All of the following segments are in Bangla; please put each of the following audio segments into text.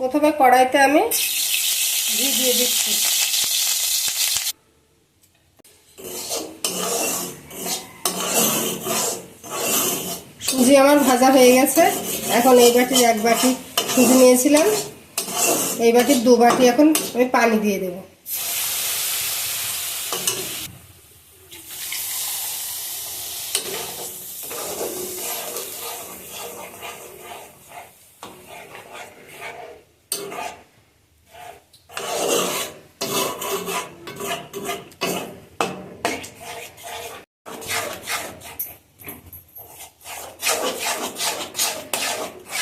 প্রথমে কড়াইতে আমি ঘি দিয়ে দিচ্ছি। সুজি আমার ভাজা হয়ে গেছে। এখন এই বাটির এক বাটি সুজি নিয়েছিলাম। এই বাটির দু বাটি এখন আমি পানি দিয়ে দেব।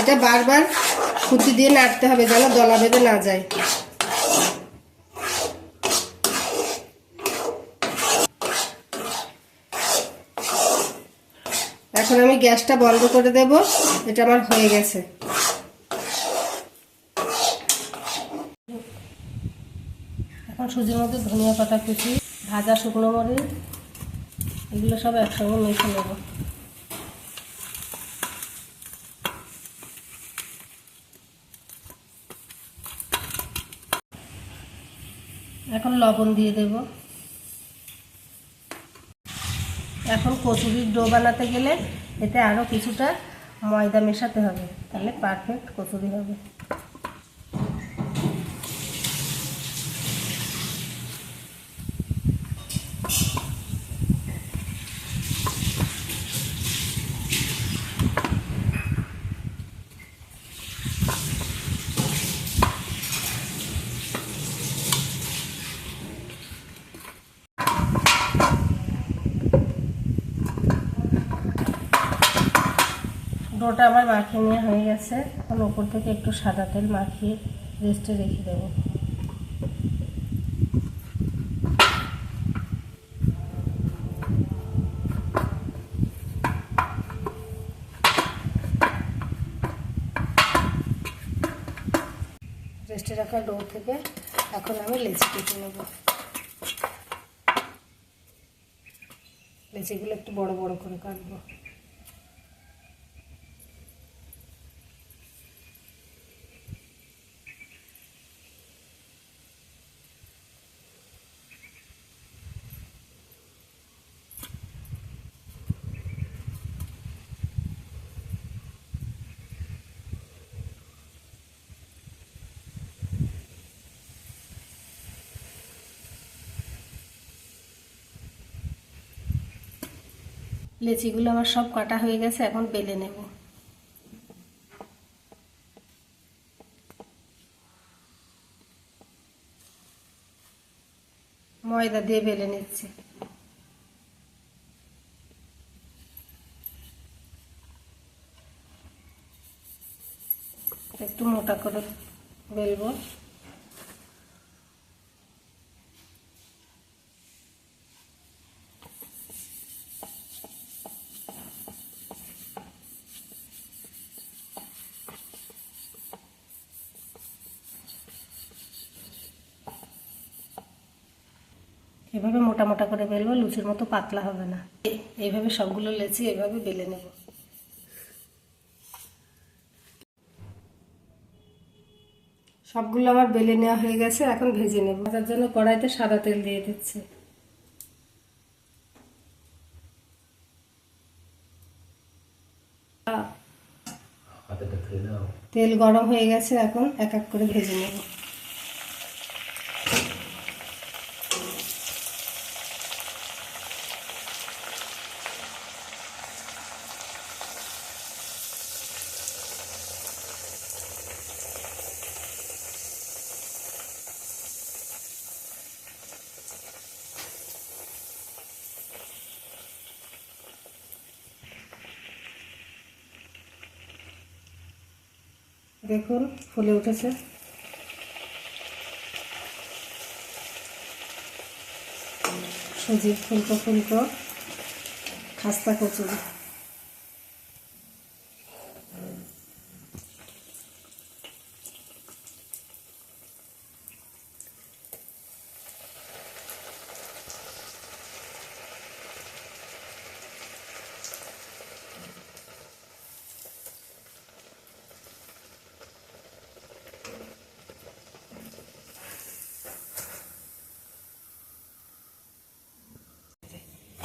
এটা বারবার খুঁতি দিয়ে নাড়তে হবে যেন দলা বেঁধে না যায়। এখন আমি গ্যাসটা বন্ধ করে দেব, এটা আমার হয়ে গেছে। এখন সুজির মধ্যে ধনিয়া পাতা কুচি, ভাজা শুকনো মরিচ, এগুলো সব একসঙ্গে মেখে নেব। এখন লবণ দিয়ে দেব। এখন কচুরির ডো বানাতে গেলে এতে আরও কিছুটা ময়দা মেশাতে হবে, তাহলে পারফেক্ট কচুরি হবে। ডোটা আমার মাখিয়ে নিয়ে হয়ে গেছে। এখন ওপর থেকে একটু সাদা তেল মাখিয়ে রেস্টে রেখে দেবো। রেস্টে রাখা ডো থেকে এখন আমি লেচি কেটে নেব। লেচিগুলো একটু বড় বড় করে কাটবো। লেচিগুলো আমার সব কাটা হয়ে গেছে, এখন বেলে নেব। ময়দা দিয়ে বেলে নিচ্ছি। একটু মোটা করে বেলবো। এভাবে মোটা মোটা করে বেলবো লুচির মতো পাতলা হবে না। এইভাবে সবগুলো লেচি এভাবে বেলে নেব। সবগুলো আমার বেলে নেওয়া হয়ে গেছে এখন ভেজে নেব। তার জন্য কড়াইতে সাদা তেল দিয়ে দিচ্ছি। তেল গরম হয়ে গেছে এখন এক এক করে ভেজে নেব। দেখুন ফুলে উঠেছে। সুজি ফুলকো ফুলকো খাস্তা কচুরি।